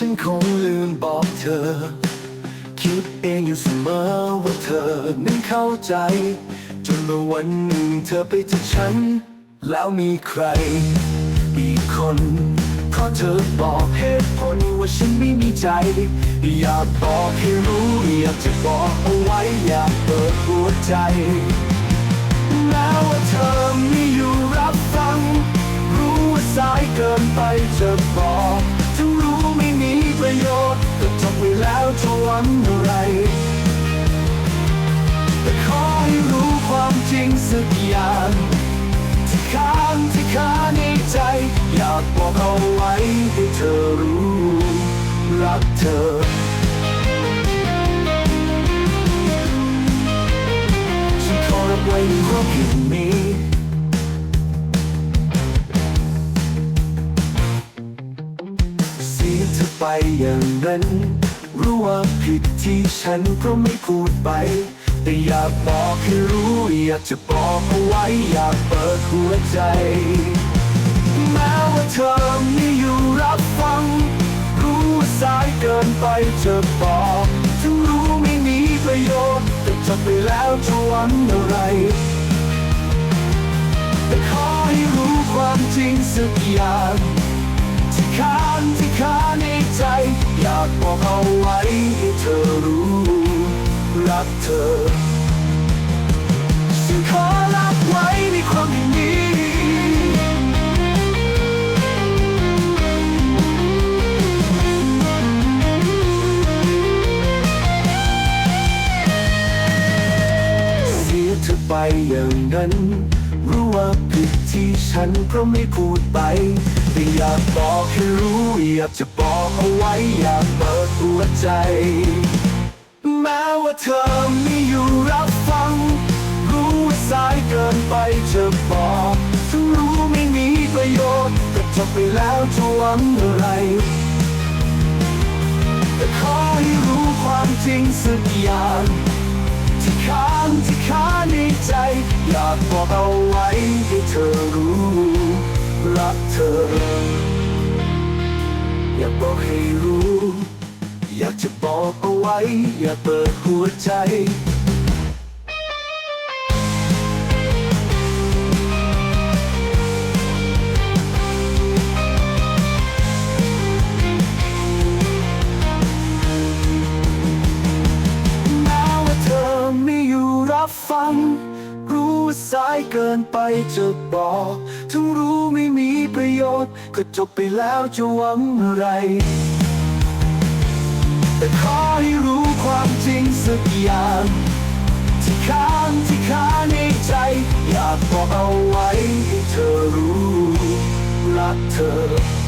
ฉันคงลืมบอกเธอ คิดเองอยู่เสมอว่าเธอนั้นเข้าใจ จนเมื่อวันหนึ่งเธอไปจากฉัน แล้วมีใคร อีกคน เพราะเธอบอกเหตุผลว่าฉันไม่มีใจ อยากบอกให้รู้อยากจะบอกเอาไว้อยากเปิดหัวใจแม้ว่าเธอไม่อยู่รับฟัง รู้ว่าสายเกินไปจะบอก ประโยชน์ก็จบไปแล้วจะหวังอะไร แต่ขอให้รู้ความจริงสักอย่างที่ค้างที่ค้างในใจ อยากบอกเอาไว้ให้เธอรู้ รักเธอฉันขอรับไว้ในความผิดนี้ อไปอย่างนั้น รู้ว่าผิดที่ฉันเพราะไม่พูดไป แต่อยากบอกให้รู้ อยากจะบอกเอาไว้ อยากเปิดหัวใจ แม้ว่าเธอไม่อยู่รับฟัง รู้ว่าสายเกินไปจะบอกถึงรู้ไม่มีประโยชน์ แต่จบไปแล้วจะหวังอะไรแต่ขอให้รู้ความจริงสักอย่างที่ค้างที่ค้านากบอกเอาไว้ให้เธอรู้ รักเธอฉันขอรับไว้ในความอย่างนี้เสียเธอไปอย่างนั้น รู้ว่าผิดที่ฉันเพราะไม่พูดไป แต่อยากบอกให้รู้อยากจะบอกเอาไว้อยากเปิดหัวใจ แม้ว่าเธอไม่อยู่รับฟัง รู้ว่าสายเกินไปจะบอกถึงรู้ไม่มีประโยชน์ก็จบไปแล้วจะหวังอะไรแต่ขอให้รู้ความจริงสักอย่างที่ค้างที่ค้าในใจ อยากบอกเอาไว้ให้เธอรู้ กเธอ อยากบอกให้รู้ อยากจะบอกเอาไว้ อย่าเปิดหัวใจแม้ว่าเธอไม่อยู่รับฟัง สายเกินไปจะบอกถึงรู้ไม่มีประโยชน์ ก็จบไปแล้วจะหวังอะไร แต่ขอให้รู้ความจริงสักอย่าง ที่ค้างที่ค้างในใจ อยากบอกเอาไว้ให้เธอรู้ รักเธอ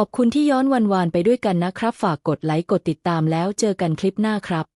ขอบคุณที่ย้อนวันวานไปด้วยกันนะครับ ฝากกดไลค์กดติดตามแล้วเจอกันคลิปหน้าครับ